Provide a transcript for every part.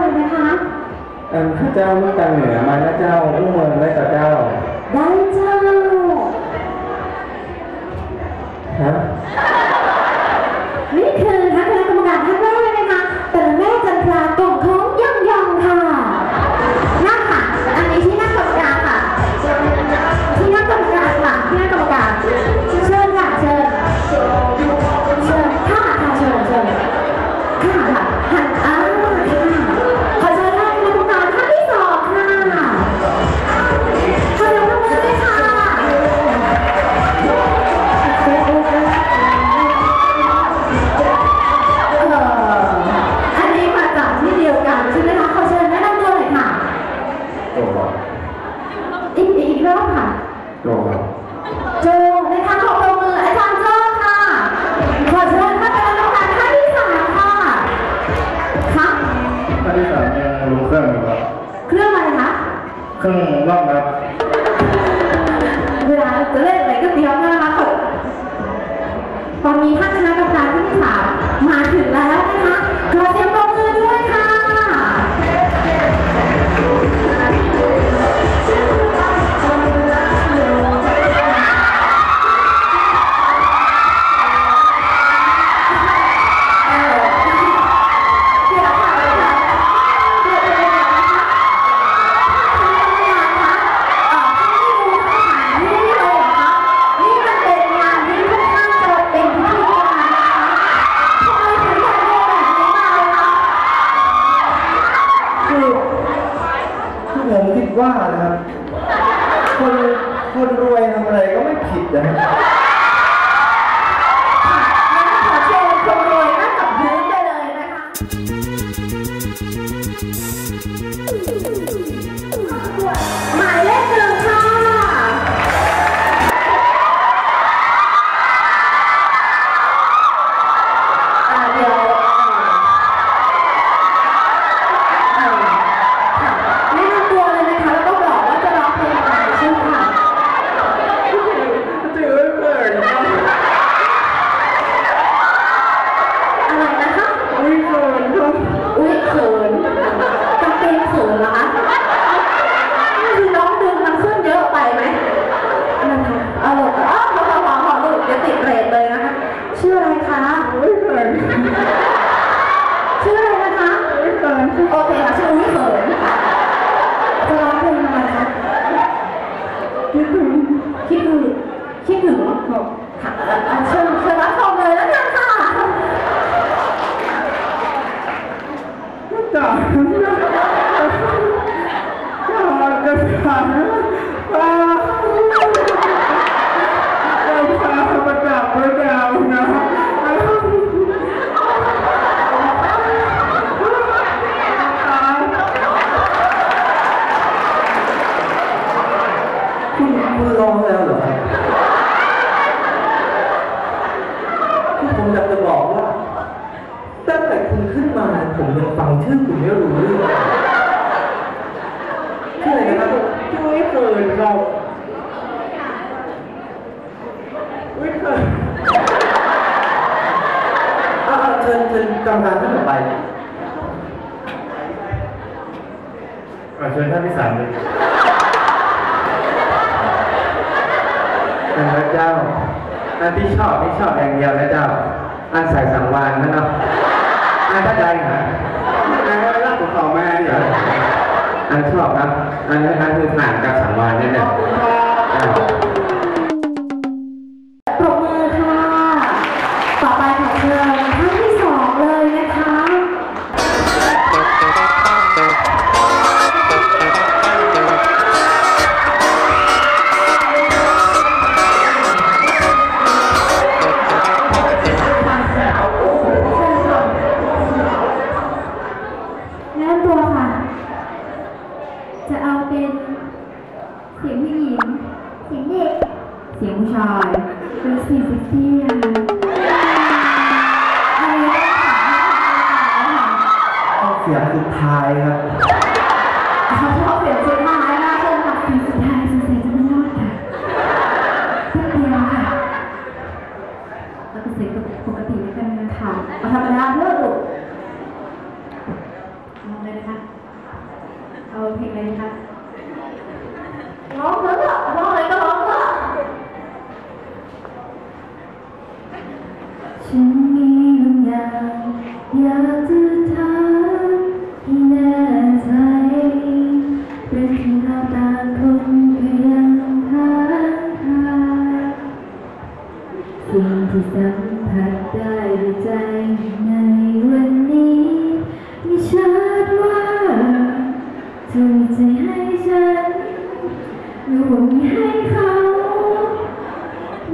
เลยนะคะ เอิ่มข้าเจ้าลูกตาเหนือมานะเจ้าอุ้มเมืองและต่อเจ้าได้เจ้า ฮะ นี่คือ กรอบค่ะ โจครับโจนะคะขอปรบมืออาจารย์โจค่ะ ขอเชิญท่านประธนกรรมการท่านที่สามค่ะค่ะท่านที่สามยังลงเครื่องหรือเปล่าเครื่องอะไรคะ เครื่องร่องครับ เวลาจะเล่นอะไรก็เตรียมนะคะตอนนี้ท่าน Thank you. Marco. พื่อนกลุ่มนี้รู้ชื่ออะไรนะครับช่วยเกินเราอุ้เกิอาเอาเชิญเชิญกรรมการท่านต่อไปอะเชิญท่านที่สามเลยพระเจ้าอันที่ชอบที่ชอบอย่างเดียวนะเจ้าอันสายสา อันชอบครับ อันนี้นอันคือผ่านการสังวานนี่นแหละปรบมือค่ะ ต่อไปขอเชิญท่านที่สองเลยนะคะนะนตัว จะเอาเป็นเสียงผู้หญิง เสียงเด็ก เสียงผู้ชาย ที่สัมผัสได้ด้วยใจในวันนี้มีชัดว่าเธอมีใจให้ฉันหรือว่ามีให้เขา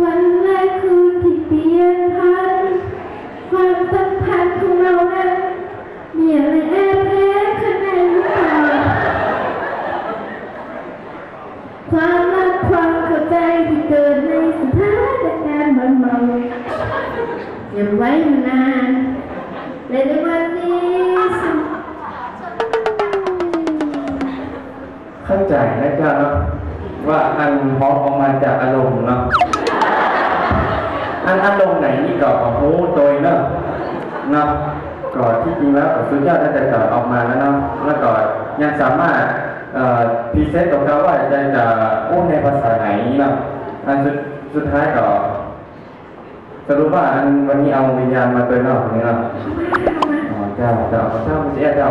วันและคืนที่เปลี่ยนพันความสัมพันธ์ของเรานั้นมีอะไรแอบ อย่าไว้นานและในวันนี้สเข้าใจนะเจ้าเนาะว่าอันพอออกมาจากอารมณ์เนาะอันอารมณ์ไหนนี่ก็ของหูโดยเนาะเนาะก็ที่จริงแล้วสุดยอดตั้แต่ต่อออกมาแล้วเนาะแล้วก็ยังสามารถพรีเซนต์กับเขาว่าจะจะพูดในภาษาไหนเนาะอันสุดสุดท้ายก็ สรุปว่าอันวันนี้เอาวิญญาณมาตัวเนาะนี่เนาะอ๋อเจ้าเจ้าเจ้าไม่ใช่เจ้า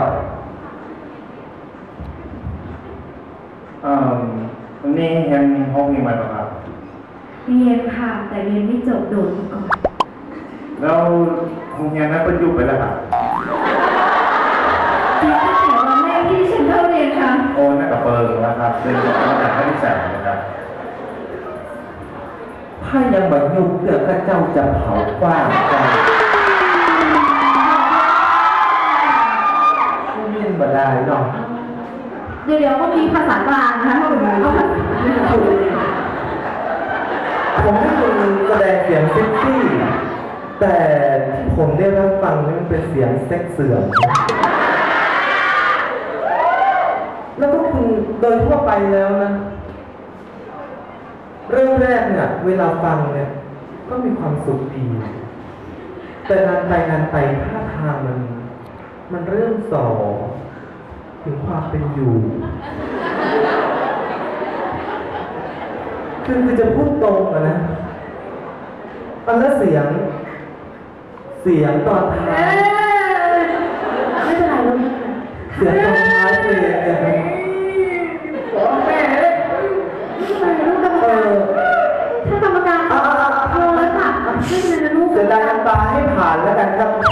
อ่าวันนี้เห็นห้องนี้มาแล้วครับเรียนค่ะ แต่เรียนไม่จบโดดมาก่อนแล้วห้องเรียนนั้นก็ยุบไปแล้วครับตั้งแต่วันแรกที่ฉันเข้าเรียนค่ะ โอ้น่ากับเปิงแล้วครับซึ่งมาจากท่านที่แสนนะครับถ้ายังแบบยุบ เลือกข้าจ้าจะเผากว้างใจไม่ยินบ่ได้เนาะเดี๋ยวเดี๋ยวก็มีภาษากลางนะคะเอาภาษาผมให้คุณแสดงเสียงเซ็กซี่ แต่ที่ผมได้รับฟังนี่มันเป็นเสียงเซ็กเสื่อมแล้วก็คุณโดยทั่วไปแล้วนะ เริ่มแรกเนี่ย เวลาฟังเนี่ย ก็มีความสุขดี แต่นานไปนานไปท่าทางมัน มันเริ่มส่อถึงความเป็นอยู่ คือคือจะพูดตรงอะนะตอนนั้นเสียง เสียงตอนท้าเอยอไม่เป็นไรลูกเสียงตอนท้ายเพลงเนี่ย ให้ผ่านแล้วกันครับ